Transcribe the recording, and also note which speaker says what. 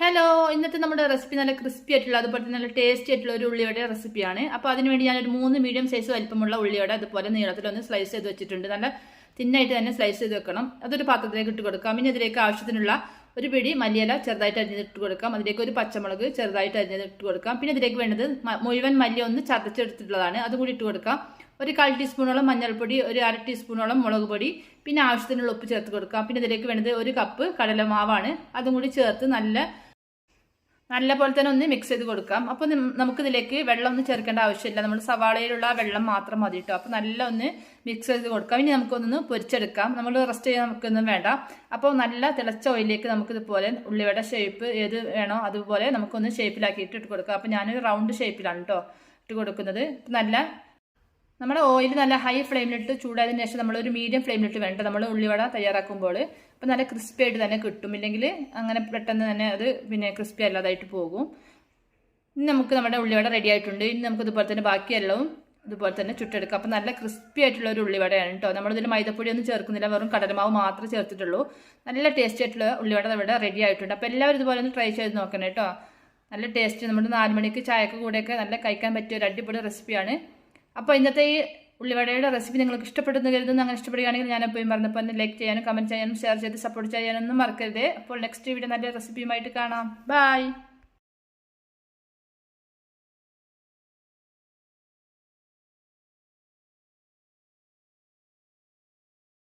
Speaker 1: Hello ഇന്നത്തെ നമ്മുടെ recipe നല്ല ക്രിസ്പി ആയിട്ടുള്ള അതുപോലെ തന്നെ നല്ല ടേസ്റ്റി ആയിട്ടുള്ള ഒരു ഉള്ളിയുടെ റെസിപ്പിയാണ് അപ്പോൾ അതിനുവേണ്ടി ഞാനൊരു മൂന്ന് മീഡിയം സൈസ് വലിപ്പമുള്ള ഉള്ളിയുടെ അതുപോലെ നീളത്തിലൊന്ന് സ്ലൈസ് ചെയ്ത് വെച്ചിട്ടുണ്ട്. നല്ല തിന്നായിട്ട് തന്നെ സ്ലൈസ് ചെയ്ത് വെക്കണം. അതൊരു പാത്രത്തിലേക്ക് ഇട്ട് കൊടുക്കാം. പിന്നെ അതിലേക്ക് ആവശ്യത്തിനുള്ള ഒരു പിടി മല്ലിയില ചെറുതായിട്ട് അരിഞ്ഞിട്ട് കൊടുക്കാം. അതിലേക്ക് ഒരു പച്ചമുളക് ചെറുതായിട്ട് അരിഞ്ഞിട്ട് കൊടുക്കാം. പിന്നെ ഇതിലേക്ക് വേണ്ടത് മുഴുവൻ മല്ലി ഒന്ന് ചതച്ചെടുത്തിട്ടുള്ളതാണ്. അതും കൂടി ഇട്ട് കൊടുക്കാം. ഒരു കാൽ ടീസ്പൂണോളം മഞ്ഞൾപ്പൊടി ഒരു അര ടീസ്പൂണോളം മുളക് പൊടി പിന്നെ ആവശ്യത്തിനുള്ള ഉപ്പ് ചേർത്ത് കൊടുക്കാം. പിന്നെ ഇതിലേക്ക് വേണ്ടത് ഒരു കപ്പ് കടലമാവാണ്. അതും കൂടി ചേർത്ത് നല്ല നല്ല പോലെ തന്നെ ഒന്ന് മിക്സ് ചെയ്ത് കൊടുക്കാം. അപ്പോൾ നമുക്ക് ഇതിലേക്ക് വെള്ളം ഒന്നും ചേർക്കേണ്ട ആവശ്യമില്ല. നമ്മൾ സവാളയിലുള്ള വെള്ളം മാത്രം മതി കേട്ടോ അപ്പോൾ നല്ല ഒന്ന് മിക്സ് ചെയ്ത് കൊടുക്കാം. ഇനി നമുക്കൊന്ന് പൊരിച്ചെടുക്കാം. നമ്മൾ റെസ്റ്റ് ചെയ്യാൻ നമുക്കൊന്നും വേണ്ട. അപ്പോൾ നല്ല തിളച്ച ഓയിലേക്ക് നമുക്ക് ഇതുപോലെ ഉള്ളിവട ഷേപ്പ് ഏത് വേണോ അതുപോലെ നമുക്കൊന്ന് ഷേപ്പിലാക്കിയിട്ട് ഇട്ട് കൊടുക്കാം. അപ്പോൾ ഞാനൊരു റൗണ്ട് ഷേപ്പിലാണ് കേട്ടോ ഇട്ട് കൊടുക്കുന്നത്. നല്ല നമ്മുടെ ഓയിൽ നല്ല ഹൈ ഫ്ലെയിമിലിട്ട് ചൂടായതിനു ശേഷം നമ്മൾ ഒരു മീഡിയം ഫ്ലെയിമിലിട്ട് വേണ്ട. നമ്മൾ ഉള്ളിവട തയ്യാറാക്കുമ്പോൾ അപ്പം നല്ല ക്രിസ്പി ആയിട്ട് തന്നെ കിട്ടും. ഇല്ലെങ്കിൽ അങ്ങനെ പെട്ടെന്ന് തന്നെ അത് പിന്നെ ക്രിസ്പി അല്ലാതായിട്ട് പോകും. ഇനി നമുക്ക് നമ്മുടെ ഉള്ളിവട റെഡി ആയിട്ടുണ്ട്. ഇനി നമുക്ക് ഇതുപോലെ തന്നെ ബാക്കി ബാക്കിയെല്ലാം ഇതുപോലെ തന്നെ ചുട്ടെടുക്കാം. അപ്പം നല്ല ക്രിസ്പി ആയിട്ടുള്ള ഒരു ഉള്ളിവടയാണ് കേട്ടോ നമ്മളിതിൽ മൈദപ്പൊടി ഒന്നും ചേർക്കുന്നില്ല. വെറും കടലമാവ് മാത്രമേ ചേർത്തിട്ടുള്ളൂ. നല്ല ടേസ്റ്റി ആയിട്ടുള്ള ഉള്ളിവട ഇവിടെ റെഡി ആയിട്ടുണ്ട്. അപ്പോൾ എല്ലാവരും ഇതുപോലെ ഒന്ന് ട്രൈ ചെയ്ത് നോക്കണം കേട്ടോ നല്ല ടേസ്റ്റ് നമ്മുടെ നാല് മണിക്ക് ചായക്ക് കൂടെയൊക്കെ നല്ല കഴിക്കാൻ പറ്റിയ ഒരു അടിപൊളി റെസിപ്പിയാണ് അപ്പോൾ ഇന്നത്തെ ഈ ഉള്ളിവടയുടെ റെസിപ്പി നിങ്ങൾക്ക് ഇഷ്ടപ്പെട്ടെന്ന് കരുതുന്നു. അങ്ങനെ ഇഷ്ടപ്പെടുകയാണെങ്കിൽ ഞാൻ എപ്പോഴും പറഞ്ഞപ്പോൾ ഒന്ന് ലൈക്ക് ചെയ്യാനും കമന്റ് ചെയ്യാനും ഷെയർ ചെയ്ത് സപ്പോർട്ട് ചെയ്യാനൊന്നും മറക്കരുത്. അപ്പോൾ നെക്സ്റ്റ് വീഡിയോ നല്ല റെസിപ്പിയുമായിട്ട് കാണാം. ബൈ